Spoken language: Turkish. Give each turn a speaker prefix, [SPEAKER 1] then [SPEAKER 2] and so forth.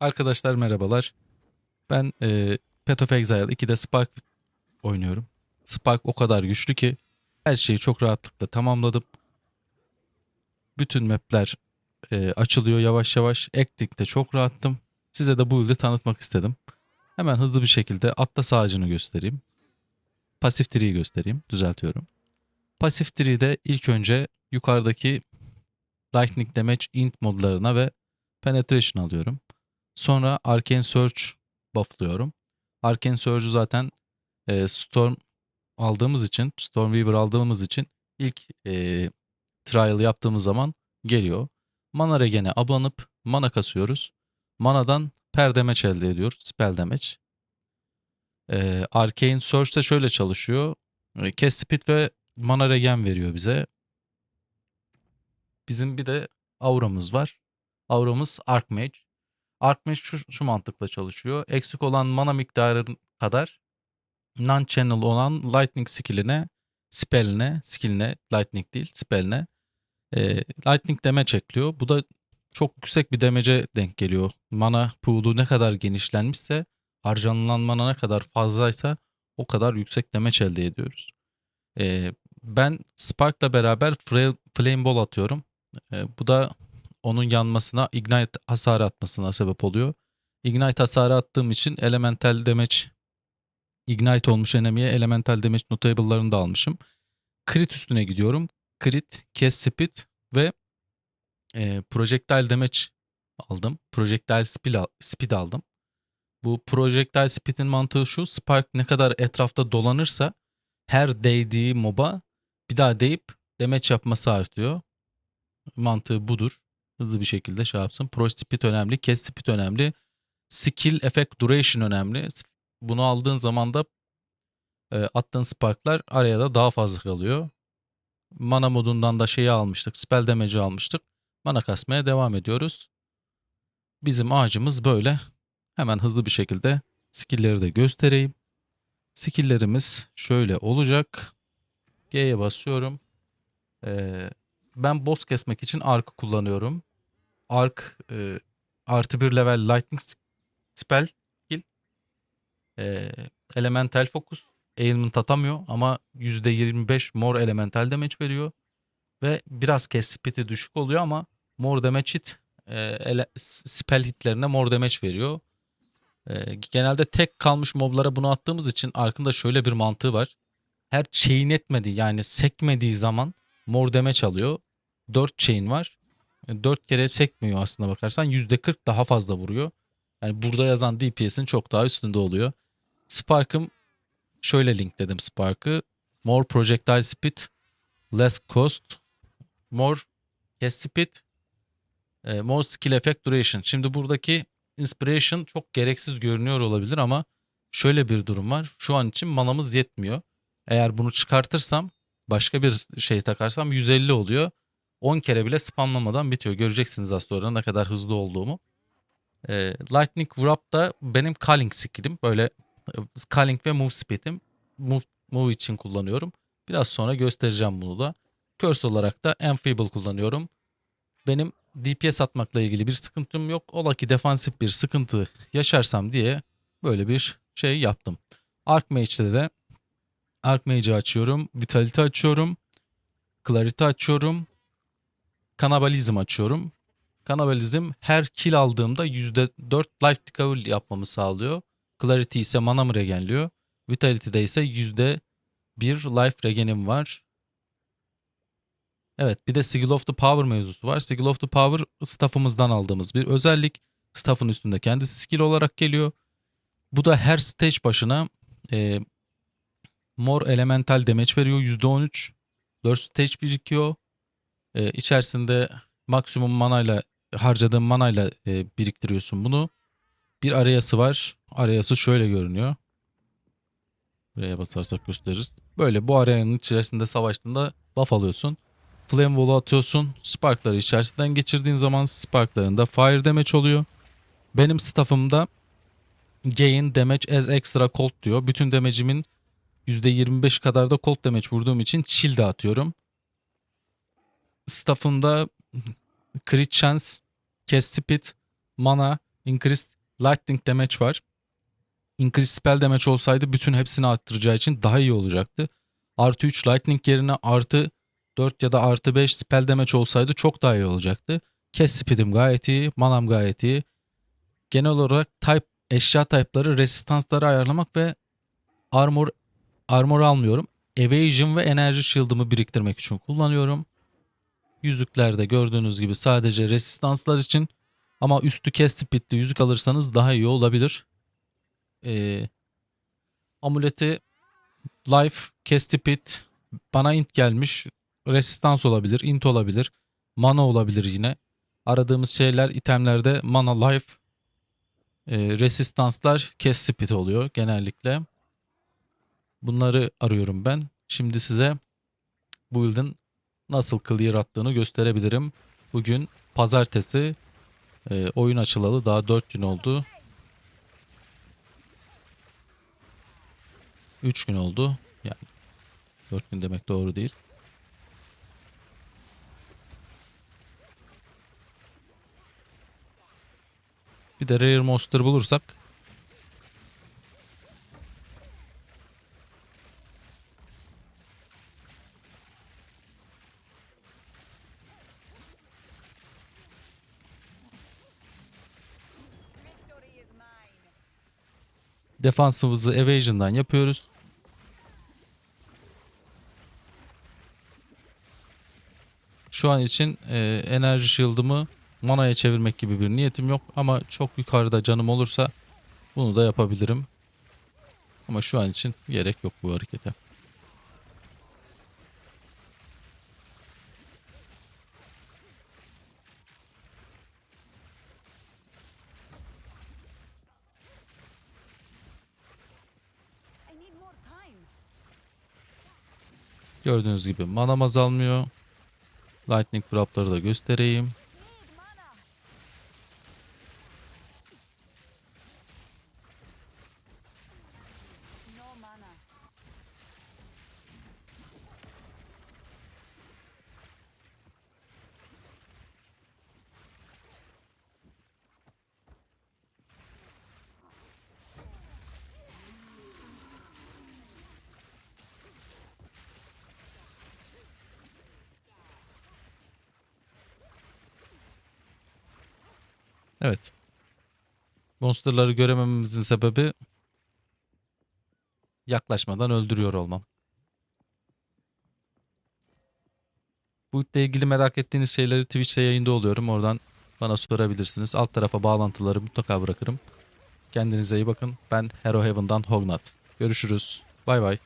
[SPEAKER 1] Arkadaşlar merhabalar. Ben e, Path of Exile 2'de Spark oynuyorum. Spark o kadar güçlü ki her şeyi çok rahatlıkla tamamladım. Bütün mapler e, açılıyor yavaş yavaş. Acting'de çok rahattım. Size de bu build'i tanıtmak istedim. Hemen hızlı bir şekilde Atlas ağacını göstereyim. Pasif tree'yi göstereyim. Düzeltiyorum. Pasif tree'de ilk önce yukarıdaki Lightning Damage Int modlarına ve Penetration alıyorum. Sonra Arcane Surge bufflıyorum. Arcane Surge'u zaten e, Storm aldığımız için, Stormweaver aldığımız için ilk e, trial yaptığımız zaman geliyor. Mana Regen'e abanıp mana kasıyoruz. Manadan per damage elde ediyoruz. Spell damage. E, Arcane Surge de şöyle çalışıyor. E, Cast Speed ve mana regen veriyor bize. Bizim bir de auramız var. Auramız Archmage. Archmage şu, şu mantıkla çalışıyor. Eksik olan mana miktarı kadar non-channel olan lightning skill'ine, spell'ine, skill'ine, lightning değil, spell'ine e, lightning damage ekliyor. Bu da çok yüksek bir damage'e denk geliyor. Mana pool'u ne kadar genişlenmişse, harcanılan mana ne kadar fazlaysa o kadar yüksek damage elde ediyoruz. E, ben Spark'la beraber Flame Ball atıyorum. E, bu da onun yanmasına, Ignite hasarı atmasına sebep oluyor. Ignite hasarı attığım için Elemental Damage Ignite olmuş enemy'ye Elemental Damage notable'larını da almışım. Crit üstüne gidiyorum. Crit, Cast Speed ve e, Projectile Damage aldım. Projectile Speed, al- speed aldım. Bu Projectile Speed'in mantığı şu. Spark ne kadar etrafta dolanırsa her değdiği moba bir daha değip damage yapması artıyor. Mantığı budur hızlı bir şekilde şey yapsın. Pro speed önemli, cast speed önemli. Skill, effect, duration önemli. Bunu aldığın zaman da e, attığın sparklar araya da daha fazla kalıyor. Mana modundan da şeyi almıştık. Spell damage'i almıştık. Mana kasmaya devam ediyoruz. Bizim ağacımız böyle. Hemen hızlı bir şekilde skill'leri de göstereyim. Skill'lerimiz şöyle olacak. G'ye basıyorum. Ee, ben boss kesmek için ark kullanıyorum. Ark e, artı bir level lightning spell skill. E, elemental focus. Ailment atamıyor ama %25 more elemental damage veriyor. Ve biraz cast speed'i düşük oluyor ama more damage hit e, ele- spell hitlerine more damage veriyor. E, genelde tek kalmış moblara bunu attığımız için arkında şöyle bir mantığı var. Her chain etmediği yani sekmediği zaman more damage alıyor. 4 chain var. 4 kere sekmiyor aslında bakarsan. %40 daha fazla vuruyor. Yani burada yazan DPS'in çok daha üstünde oluyor. Spark'ım şöyle linkledim Spark'ı. More projectile speed, less cost, more cast speed, e, more skill effect duration. Şimdi buradaki inspiration çok gereksiz görünüyor olabilir ama şöyle bir durum var. Şu an için manamız yetmiyor. Eğer bunu çıkartırsam başka bir şey takarsam 150 oluyor. 10 kere bile spamlamadan bitiyor. Göreceksiniz az sonra ne kadar hızlı olduğumu. Ee, Lightning Wrap da benim calling skill'im. Böyle e, calling ve move speed'im. Move, move için kullanıyorum. Biraz sonra göstereceğim bunu da. Curse olarak da Enfeeble kullanıyorum. Benim DPS atmakla ilgili bir sıkıntım yok. Ola ki defansif bir sıkıntı yaşarsam diye böyle bir şey yaptım. Archmage'de de Archmage'i açıyorum. Vitality açıyorum. Clarity açıyorum. Kanabalizm açıyorum. Kanabalizm her kill aldığımda %4 life recovery yapmamı sağlıyor. Clarity ise manamı regenliyor. Vitality'de ise %1 life regenim var. Evet bir de Sigil of the Power mevzusu var. Sigil of the Power staff'ımızdan aldığımız bir özellik. Staff'ın üstünde kendisi skill olarak geliyor. Bu da her stage başına e, mor elemental damage veriyor %13. 4 stage birikiyor. E, içerisinde maksimum manayla harcadığın manayla e, biriktiriyorsun bunu. Bir arayası var. Arayası şöyle görünüyor. Buraya basarsak gösteririz. Böyle bu arayanın içerisinde savaştığında buff alıyorsun. Flame Wall'u atıyorsun. Sparkları içerisinden geçirdiğin zaman sparklarında fire damage oluyor. Benim staff'ımda gain damage as extra cold diyor. Bütün damage'imin %25 kadar da cold damage vurduğum için chill de atıyorum. Staff'ımda crit chance, cast speed, mana Increased Lightning Damage var. Increased Spell Damage olsaydı bütün hepsini arttıracağı için daha iyi olacaktı. Artı 3 Lightning yerine artı 4 ya da artı 5 Spell Damage olsaydı çok daha iyi olacaktı. Cast Speed'im gayet iyi. Manam gayet iyi. Genel olarak type, eşya type'ları, resistansları ayarlamak ve armor armor almıyorum. Evasion ve enerji shield'ımı biriktirmek için kullanıyorum. Yüzüklerde gördüğünüz gibi sadece resistanslar için ama üstü cast speed'li yüzük alırsanız daha iyi olabilir. Ee, amuleti life, speed, bana int gelmiş. Resistans olabilir, int olabilir, mana olabilir yine. Aradığımız şeyler itemlerde mana, life, e, resistanslar, speed oluyor genellikle. Bunları arıyorum ben. Şimdi size build'in nasıl clear attığını gösterebilirim. Bugün pazartesi e, oyun açılalı daha 4 gün oldu. 3 gün oldu. Yani 4 gün demek doğru değil. Bir de Rare Monster bulursak defansımızı evasion'dan yapıyoruz. Şu an için e, enerji shield'ımı manaya çevirmek gibi bir niyetim yok ama çok yukarıda canım olursa bunu da yapabilirim. Ama şu an için gerek yok bu harekete. Gördüğünüz gibi manam azalmıyor. Lightning flapları da göstereyim.
[SPEAKER 2] Need mana. No mana.
[SPEAKER 1] Evet. Monsterları göremememizin sebebi yaklaşmadan öldürüyor olmam. Bu ile ilgili merak ettiğiniz şeyleri Twitch'te yayında oluyorum. Oradan bana sorabilirsiniz. Alt tarafa bağlantıları mutlaka bırakırım. Kendinize iyi bakın. Ben Hero Heaven'dan Hognat. Görüşürüz. Bay bay.